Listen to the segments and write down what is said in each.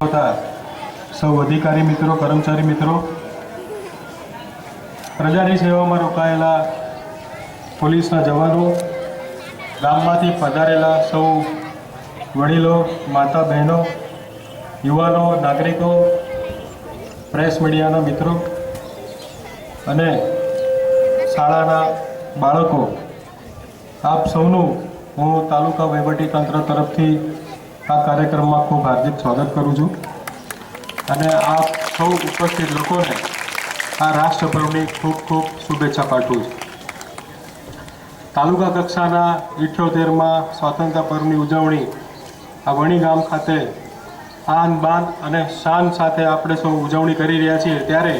સૌ અધિકારી મિત્રો, કર્મચારી મિત્રો, પ્રજાની સેવામાં રોકાયેલા પોલીસના જવાનો, ગામમાંથી પધારેલા સૌ વડીલો, માતા બહેનો, યુવાનો, નાગરિકો, પ્રેસ મીડિયાના મિત્રો અને શાળાના બાળકો, આપ સૌનું હું તાલુકા વહીવટી તંત્ર તરફથી આ કાર્યક્રમમાં ખૂબ હાર્દિક સ્વાગત કરું છું. અને આ સૌ ઉપસ્થિત લોકોને આ રાષ્ટ્ર ખૂબ ખૂબ શુભેચ્છા પાઠવું છું. તાલુકા કક્ષાના ઇઠ્યોતેરમાં સ્વાતંત્ર્ય પર્વની ઉજવણી આ વણી ગામ ખાતે આન બાન અને શાન સાથે આપણે સૌ ઉજવણી કરી રહ્યા છીએ. ત્યારે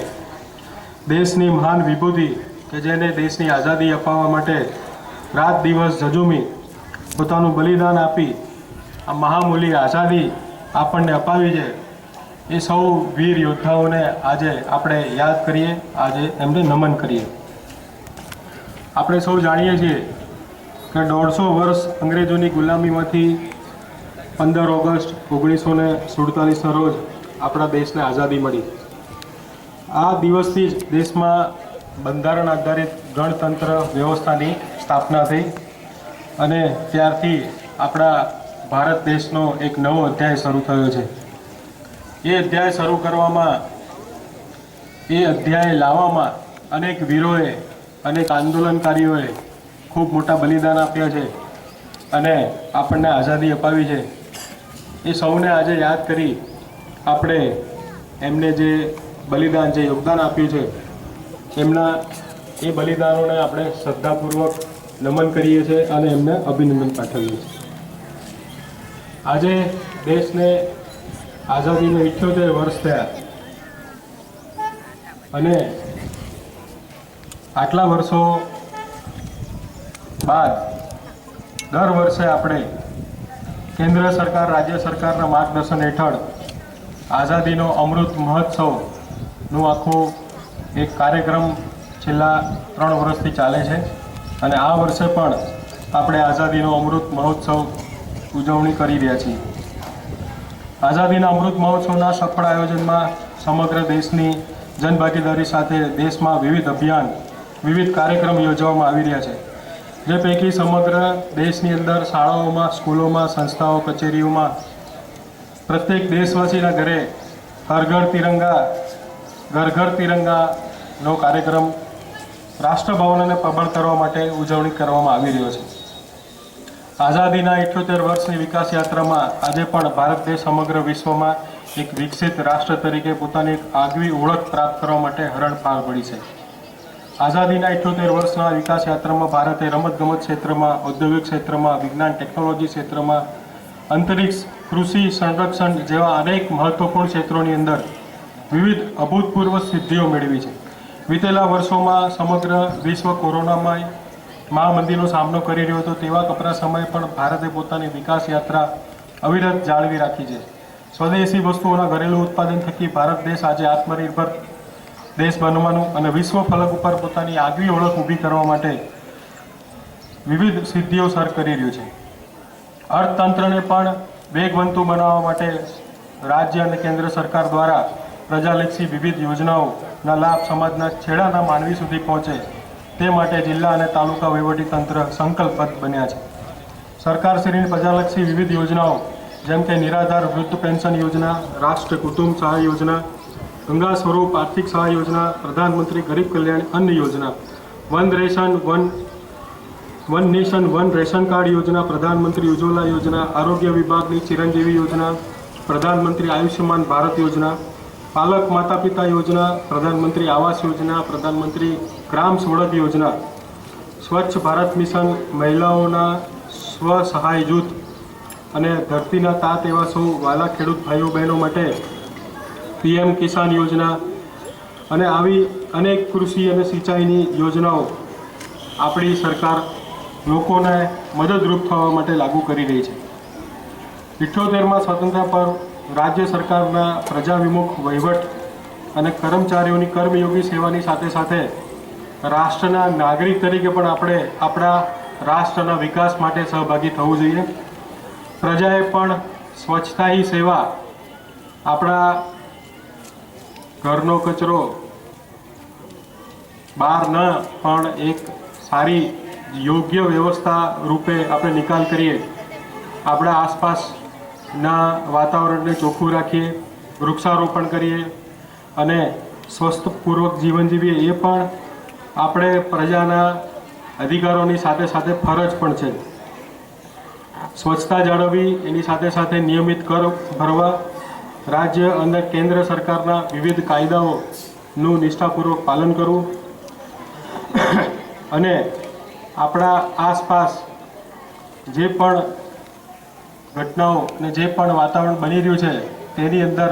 દેશની મહાન વિભૂતિ કે જેને દેશની આઝાદી અપાવવા માટે રાત દિવસ ઝઝુમી પોતાનું બલિદાન આપી આ મહામૂલી આઝાદી આપણને અપાવી છે. એ સૌ વીર યોદ્ધાઓને આજે આપણે યાદ કરીએ, આજે એમને નમન કરીએ. આપણે સૌ જાણીએ છીએ કે દોઢસો વર્ષ અંગ્રેજોની ગુલામીમાંથી પંદર ઓગસ્ટ ઓગણીસો ને સુડતાલીસના રોજ આપણા દેશને આઝાદી મળી. આ દિવસથી જ દેશમાં બંધારણ આધારિત ગણતંત્ર વ્યવસ્થાની સ્થાપના થઈ અને ત્યારથી આપણા ભારત દેશનો એક નવો અધ્યાય શરૂ થયો છે. એ અધ્યાય શરૂ કરવામાં, એ અધ્યાય લાવવામાં અનેક વીરોએ, અનેક આંદોલનકારીઓએ ખૂબ મોટા બલિદાન આપ્યા છે અને આપણને આઝાદી અપાવી છે. એ સૌને આજે યાદ કરી આપણે એમને જે બલિદાન, જે યોગદાન આપ્યું છે, એમના એ બલિદાનોને આપણે શ્રદ્ધાપૂર્વક નમન કરીએ છીએ અને એમને અભિનંદન પાઠવીએ છીએ. આજે દેશને આઝાદીને ઇઠ્યોતેર વર્ષ થયા. અને આટલા વર્ષો બાદ દર વર્ષે આપણે કેન્દ્ર સરકાર, રાજ્ય સરકારના માર્ગદર્શન હેઠળ આઝાદીનો અમૃત મહોત્સવનું આખું એક કાર્યક્રમ છેલ્લા ત્રણ વર્ષથી ચાલે છે. અને આ વર્ષે પણ આપણે આઝાદીનો અમૃત મહોત્સવ ઉજવણી કરી રહ્યા છીએ. આઝાદીના અમૃત મહોત્સવના સફળ આયોજનમાં સમગ્ર દેશની જનભાગીદારી સાથે દેશમાં વિવિધ અભિયાન, વિવિધ કાર્યક્રમ યોજવામાં આવી રહ્યા છે. જે પૈકી સમગ્ર દેશની અંદર શાળાઓમાં, સ્કૂલોમાં, સંસ્થાઓ, કચેરીઓમાં પ્રત્યેક દેશવાસીના ઘરે હર ઘર તિરંગા, ઘર ઘર તિરંગાનો કાર્યક્રમ રાષ્ટ્રભવનને પ્રબળ કરવા માટે ઉજવણી કરવામાં આવી રહ્યો છે. આઝાદીના ઇઠ્યોતેર વર્ષની વિકાસ યાત્રામાં આજે પણ ભારત દેશ સમગ્ર વિશ્વમાં એક વિકસિત રાષ્ટ્ર તરીકે પોતાની એક આગવી ઓળખ પ્રાપ્ત કરવા માટે હરણફાળ પડી છે. આઝાદીના ઇઠ્યોતેર વર્ષના વિકાસ યાત્રામાં ભારતે રમતગમત ક્ષેત્રમાં, ઔદ્યોગિક ક્ષેત્રમાં, વિજ્ઞાન ટેકનોલોજી ક્ષેત્રમાં, અંતરિક્ષ, કૃષિ સંરક્ષણ જેવા અનેક મહત્વપૂર્ણ ક્ષેત્રોની અંદર વિવિધ અભૂતપૂર્વ સિદ્ધિઓ મેળવી છે. વિતેલા વર્ષોમાં સમગ્ર વિશ્વ કોરોનામાં મહામંદીનો સામનો કરી રહ્યો હતો તેવા કપરા સમયે પણ ભારતે પોતાની વિકાસ યાત્રા અવિરત જાળવી રાખી છે. સ્વદેશી વસ્તુઓના ઘરેલું ઉત્પાદન થકી ભારત દેશ આજે આત્મનિર્ભર દેશ બનવાનું અને વિશ્વ ફલક ઉપર પોતાની આગવી ઓળખ ઊભી કરવા માટે વિવિધ સિદ્ધિઓ સર કરી રહ્યું છે. અર્થતંત્રને પણ વેગવંતુ બનાવવા માટે રાજ્ય અને કેન્દ્ર સરકાર દ્વારા પ્રજાલક્ષી વિવિધ યોજનાઓના લાભ સમાજના છેડાના માનવી સુધી પહોંચે તે માટે જિલ્લા અને તાલુકા વહીવટીતંત્ર સંકલ્પબદ્ધ બન્યા છે. સરકારશ્રીની પ્રજાલક્ષી વિવિધ યોજનાઓ, જેમ કે નિરાધાર વૃદ્ધ પેન્શન યોજના, રાષ્ટ્ર કુટુંબ સહાય યોજના, ગંગા સ્વરૂપ આર્થિક સહાય યોજના, પ્રધાનમંત્રી ગરીબ કલ્યાણ અન્ન યોજના, one ration, one one nation, one ration card યોજના, પ્રધાનમંત્રી ઉજ્જવલા યોજના, આરોગ્ય વિભાગની ચિરંજીવી યોજના, પ્રધાનમંત્રી આયુષ્યમાન ભારત યોજના પાલક માતા પિતા યોજના, પ્રધાનમંત્રી આવાસ યોજના, પ્રધાનમંત્રી ગ્રામ સડક યોજના, સ્વચ્છ ભારત મિશન, મહિલાઓના સ્વ સહાય જૂથ અને ધરતીના તાત એવા સૌ વાલા ખેડૂત ભાઈઓ બહેનો માટે પીએમ કિસાન યોજના અને આવી અનેક કૃષિ અને સિંચાઈની યોજનાઓ આપણી સરકાર લોકોને મદદરૂપ થવા માટે લાગુ કરી રહી છે. ઇઠ્યોતેરમાં સ્વતંત્ર પર રાજ્ય સરકારના પ્રજાવિમુખ વહીવટ અને કર્મચારીઓની કર્મયોગી સેવાની સાથે સાથે રાષ્ટ્રના નાગરિક તરીકે પણ આપણે આપણા રાષ્ટ્રના વિકાસ માટે સહભાગી થવું જોઈએ. પ્રજાએ પણ સ્વચ્છતા હી સેવા આપણા ઘરનો કચરો બહાર ન પણ એક સારી યોગ્ય વ્યવસ્થા રૂપે આપણે નિકાલ કરીએ. આપણા આસપાસના વાતાવરણને ચોખ્ખું રાખીએ, વૃક્ષારોપણ કરીએ અને સ્વસ્થપૂર્વક જીવન જીવીએ એ પણ આપણે પ્રજાના અધિકારોની સાથે સાથે ફરજ પણ છે. સ્વચ્છતા જાળવવી એની સાથે સાથે નિયમિત કર ભરવા, રાજ્ય અને કેન્દ્ર સરકારના વિવિધ કાયદાઓનું નિષ્ઠાપૂર્વક પાલન કરવું અને આપણા આસપાસ જે પણ ઘટનાઓ અને જે પણ વાતાવરણ બની રહ્યું છે, તેની અંદર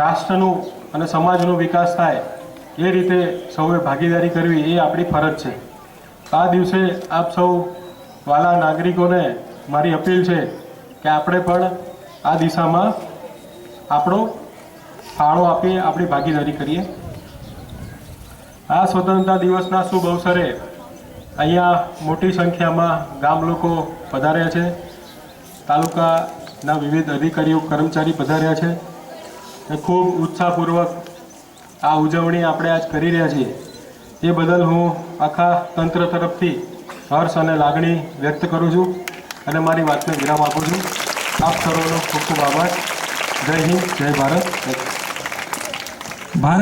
રાષ્ટ્રનું અને સમાજનો વિકાસ થાય, એ રીતે સૌએ ભાગીદારી કરવી, એ આપણી ફરજ છે. આ દિવસે આપ સૌ વાલા નાગરિકોને મારી અપીલ છે કે આપણે પણ આ દિશામાં આપણો ફાળો આપીએ, આપણી ભાગીદારી કરીએ. આ સ્વતંત્રતા દિવસના શુભ અવસરે અહીંયા મોટી સંખ્યામાં ગામ લોકો પધાર્યા છે. તાલુકાના વિવિધ અધિકારીઓ, કર્મચારી પધાર્યા છે એ ખૂબ ઉત્સાહપૂર્વક આ ઉજવણી આપણે આજ કરી રહ્યા છીએ. એ બદલ હું આખા તંત્ર તરફથી હર્ષ અને લાગણી વ્યક્ત કરું છું અને મારી વાતને વિરામ આપું છું. આપ સર્વનો ખૂબ ખૂબ આભાર. જય હિન્દ, જય ભારત. ભારત